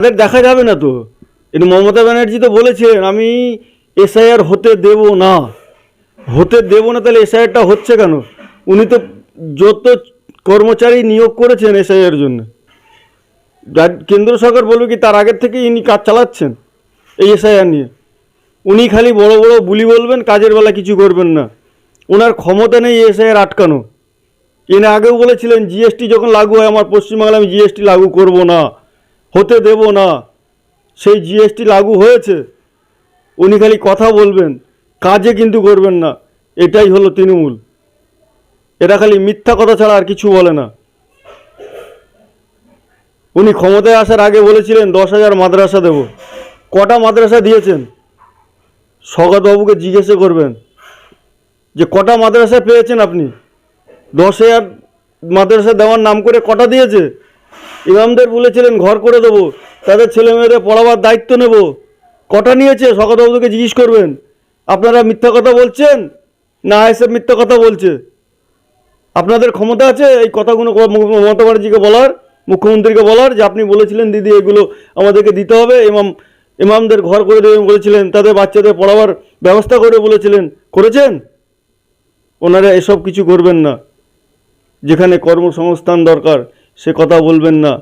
তাদের দেখা যাবে না তো। কিন্তু মমতা ব্যানার্জি তো বলেছেন আমি এসআইআর হতে দেব না। হতে দেব না তাহলে এসআইআরটা হচ্ছে কেন? উনি তো যত কর্মচারী নিয়োগ করেছেন এসআইআর জন্য। কেন্দ্র সরকার বলবে কি, তার আগের থেকে ইনি কাজ চালাচ্ছেন এই এসআইআর নিয়ে। উনি খালি বড় বড় বুলি বলবেন, কাজের বেলা কিছু করবেন না। ওনার ক্ষমতা নেই এসআইআর আটকানো। এনে আগেও বলেছিলেন, জিএসটি যখন লাগু হয় আমার পশ্চিমবাংলা আমি জিএসটি লাগু করব না। হতে দেব না। সেই জিএসটি লাগু হয়েছে। উনি খালি কথা বলবেন, কাজে কিন্তু করবেন না। এটাই হলো তৃণমূল। এরা খালি মিথ্যা কথা ছাড়া আর কিছু বলে না। উনি ক্ষমতায় আসার আগে বলেছিলেন, দশ হাজার মাদ্রাসা দেব। কটা মাদ্রাসা দিয়েছেন? সগতবাবুকে জিজ্ঞেসে করবেন, যে কটা মাদ্রাসা পেয়েছেন আপনি? দশ হাজার মাদ্রাসা দেওয়ার নাম করে কটা দিয়েছে? ইমামদের বলেছিলেন, ঘর করে দেবো। তাদের ছেলে মেয়েদের পড়াবার দায়িত্ব নেব। কটা নিয়েছে? শকতবাবুকে জিজ্ঞেস করবেন। আপনারা মিথ্যা কথা বলছেন? না এসব মিথ্যা কথা বলছে। আপনাদের ক্ষমতা আছে? এই কথাগুলো মমতা ব্যানার্জিকে বলার, মুখ্যমন্ত্রীকে বলার যে আপনি বলেছিলেন, দিদি, এগুলো আমাদেরকে দিতে হবে। ইমাম, ইমামদের ঘর করে দেবেন বলেছিলেন, তাদের বাচ্চাদের পড়াবার ব্যবস্থা করে বলেছিলেন। করেছেন? ওনারা এসব কিছু করবেন না। যেখানে কর্মসংস্থান দরকার সে কথা বলবেন না।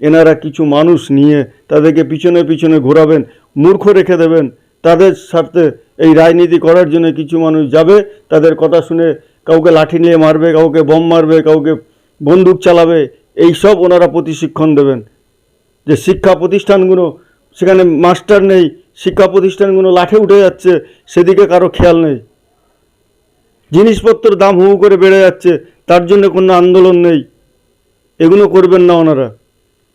এনারা কিছু মানুষ নিয়ে তাদেরকে পিছনে পিছনে ঘোরাবেন, মূর্খ রেখে দেবেন। তাদের স্বার্থে এই রাজনীতি করার জন্য কিছু মানুষ যাবে, তাদের কথা শুনে কাউকে লাঠি নিয়ে মারবে, কাউকে বম মারবে, কাউকে বন্দুক চালাবে, এই সব ওনারা প্রতিশিক্ষণ দেবেন। যে শিক্ষা প্রতিষ্ঠানগুলো, সেখানে মাস্টার নেই, শিক্ষা প্রতিষ্ঠানগুলো লাঠে উঠে যাচ্ছে, সেদিকে কারও খেয়াল নেই। জিনিসপত্রের দাম হু করে বেড়ে যাচ্ছে, তার জন্য কোনো আন্দোলন নেই। এগুলো করবেন না ওনারা।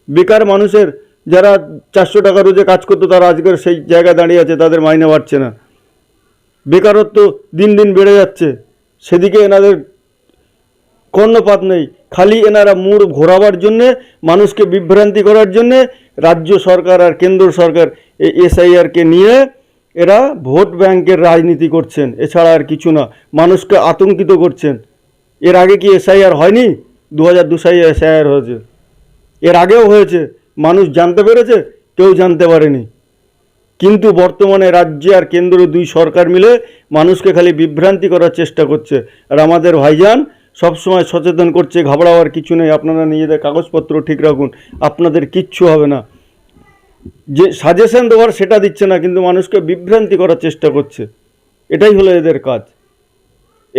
বেকার মানুষের যারা চারশো টাকা রোজে কাজ করতো, তারা আজকের সেই জায়গায় দাঁড়িয়ে আছে, তাদের মাইনে বাড়ছে না। বেকারত্ব দিন দিন বেড়ে যাচ্ছে। সেদিকে এনাদের কর্ণপাত নেই। খালি এনারা মুড় ঘোরাবার জন্যে, মানুষকে বিভ্রান্তি করার জন্যে, রাজ্য সরকার আর কেন্দ্র সরকার এই এসআইআরকে নিয়ে এরা ভোট ব্যাংকের রাজনীতি করছেন। এছাড়া আর কিছু না। মানুষকে আতঙ্কিত করছেন। এর আগে কি এসআইআর হয়নি? দু হাজার দু সালে এসআইআর হয়েছে। এর আগেও হয়েছে। মানুষ জানতে পেরেছে, কেউ জানতে পারেনি। কিন্তু বর্তমানে রাজ্যে আর কেন্দ্র দুই সরকার মিলে মানুষকে খালি বিভ্রান্তি করার চেষ্টা করছে। আর আমাদের ভাইজান সবসময় সচেতন করছে, ঘাবড়াওয়ার কিছু নেই। আপনারা নিজেদের কাগজপত্র ঠিক রাখুন। আপনাদের কিচ্ছু হবে না। যে সাজেশন দেওয়ার সেটা দিচ্ছে না, কিন্তু মানুষকে বিভ্রান্তি করার চেষ্টা করছে। এটাই হলো এদের কাজ।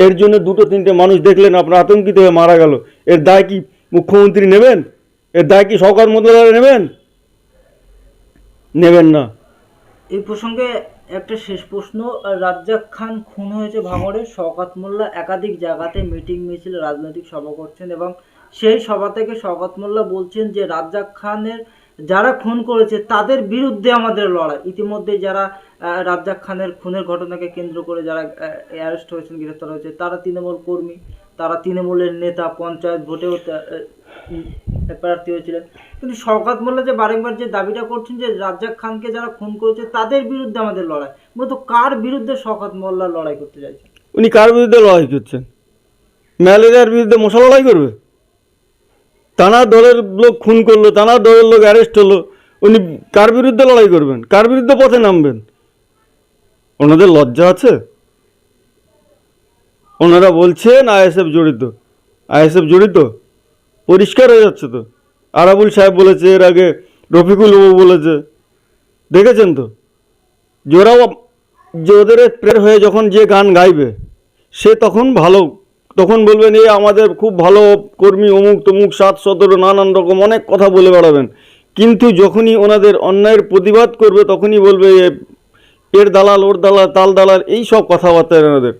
এর জন্য দুটো তিনটে মানুষ দেখলেন, আপনার আতঙ্কিত হয়ে মারা গেল। এর দায় কি মুখ্যমন্ত্রী নেবেন? এর দায় কি সরকার মন্ত্রণালয় নেবেন? নেবেন না। এই প্রসঙ্গে একটা শেষ প্রশ্ন, রাজ্জাক খান খুন হয়েছে ভাঙড়ে। শওকাত মোল্লা একাধিক জায়গাতে মিটিং মিছিল, রাজনৈতিক সভা করছেন এবং সেই সভা থেকে শওকাত মোল্লা বলছেন যে, রাজ্জাক খানের যারা খুন করেছে, তাদের বিরুদ্ধে আমাদের লড়াই। ইতিমধ্যে যারা রাজ্জাক খানের খুনের ঘটনাকে কেন্দ্র করে যারা অ্যারেস্ট হয়েছেন, গ্রেফতার হয়েছে, তারা তৃণমূল কর্মী, তারা তৃণমূলের নেতা, পঞ্চায়েত ভোটেও প্রার্থী হয়েছিলেন। কিন্তু শওকাত মোল্লা যে বারংবার যে দাবিটা করছেন যে রাজ্জাক খানকে যারা খুন করেছে, তাদের বিরুদ্ধে আমাদের লড়াই। মূলত কার বিরুদ্ধে শওকাত মোল্লা লড়াই করতে চাইছেন? উনি কার বিরুদ্ধে লড়াই করছেন? ম্যালেরিয়ার বিরুদ্ধে মশা লড়াই করবে? তানা দলের লোক খুন করল, তানা দলের লোক অ্যারেস্ট হলো। উনি কার বিরুদ্ধে লড়াই করবেন? কার বিরুদ্ধে পথে নামবেন? ওনাদের লজ্জা আছে? ওনারা বলছেন আইএসএফ জড়িত। আইএসএফ জড়িত? পরিষ্কার হয়ে যাচ্ছে তো। আরাবুল সাহেব বলেছে, এর আগে রফিকুল বাবু বলেছে। দেখেছেন তো? যে ওরাও যে ওদের প্রের হয়ে যখন যে গান গাইবে, সে তখন ভালো তখন বলবেন, এ আমাদের খুব ভালো কর্মী, অমুক তমুক, সাত, সতেরো, নানান রকম, অনেক কথা বলে বেড়াবেন। কিন্তু যখনই ওনাদের অন্যায়ের প্রতিবাদ করবে, তখনই বলবে এর দালাল, ওর দালাল, তাল দালাল, এই সব কথাবার্তা এনাদের।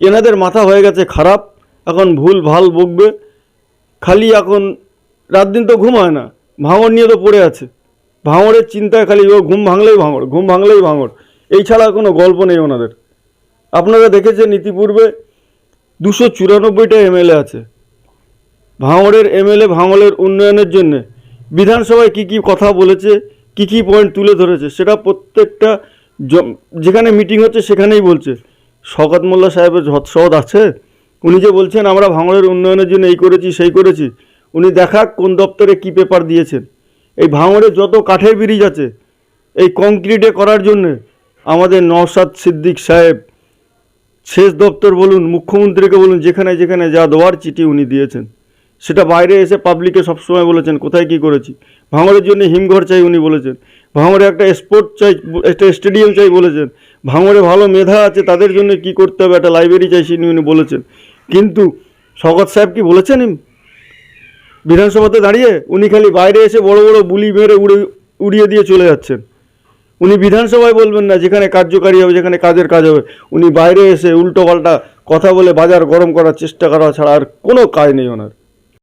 এনাদের মাথা হয়ে গেছে খারাপ, এখন ভুল, ভালো বকবে। খালি এখন রাত দিন তো ঘুম হয় না, ভাঙড় নিয়ে তো পড়ে আছে। ভাঙড়ের চিন্তায় খালি, ও ঘুম ভাঙলেই ভাঙড়, ঘুম ভাঙলেই ভাঙড়। এই ছাড়া কোনো গল্প নেই ওনাদের। আপনারা দেখেছেন ইতিপূর্বে দুশো চুরানব্বইটা এমএলএ আছে। ভাঙড়ের এমএলএ ভাঙড়ের উন্নয়নের জন্যে বিধানসভায় কি কি কথা বলেছে, কি কি পয়েন্ট তুলে ধরেছে, সেটা প্রত্যেকটা যেখানে মিটিং হচ্ছে সেখানেই বলছে। শকত মোল্লা সাহেবের সদ আছে? উনি যে বলছেন, আমরা ভাঙড়ের উন্নয়নের জন্য এই করেছি, সেই করেছি। উনি দেখাক কোন দপ্তরে কি পেপার দিয়েছেন। এই ভাঙড়ে যত কাঠের ব্রিজ আছে, এই কংক্রিটে করার জন্যে আমাদের নওসাদ সিদ্দিক সাহেব সেচ দপ্তর বলুন, মুখ্যমন্ত্রীকে বলুন, যেখানে যেখানে যা দেওয়ার চিঠি উনি দিয়েছেন। সেটা বাইরে এসে পাবলিকে সবসময় বলেছেন, কোথায় কি করেছি। ভাঙড়ের জন্য হিমঘর চাই উনি বলেছেন। ভাঙড়ে একটা স্পোর্ট চাই, একটা স্টেডিয়াম চাই বলেছেন। ভাঙড়ে ভালো মেধা আছে, তাদের জন্য কি করতে হবে, একটা লাইব্রেরি চাই সেটা উনি বলেছেন। কিন্তু শগৎ সাহেব কি বলেছেন? বিধানসভাতে দাঁড়িয়ে উনি খালি বাইরে এসে বড় বড় বুলি মেরে উড়ে উড়িয়ে দিয়ে চলে যাচ্ছেন। উনি বিধানসভায় বলবেন না, যেখানে কার্যকারী হবে, যেখানে কাজের কাজ হবে। উনি বাইরে এসে উল্টো পাল্টা কথা বলে বাজার গরম করার চেষ্টা করা ছাড়া আর কোনো কাজ নেই ওনার।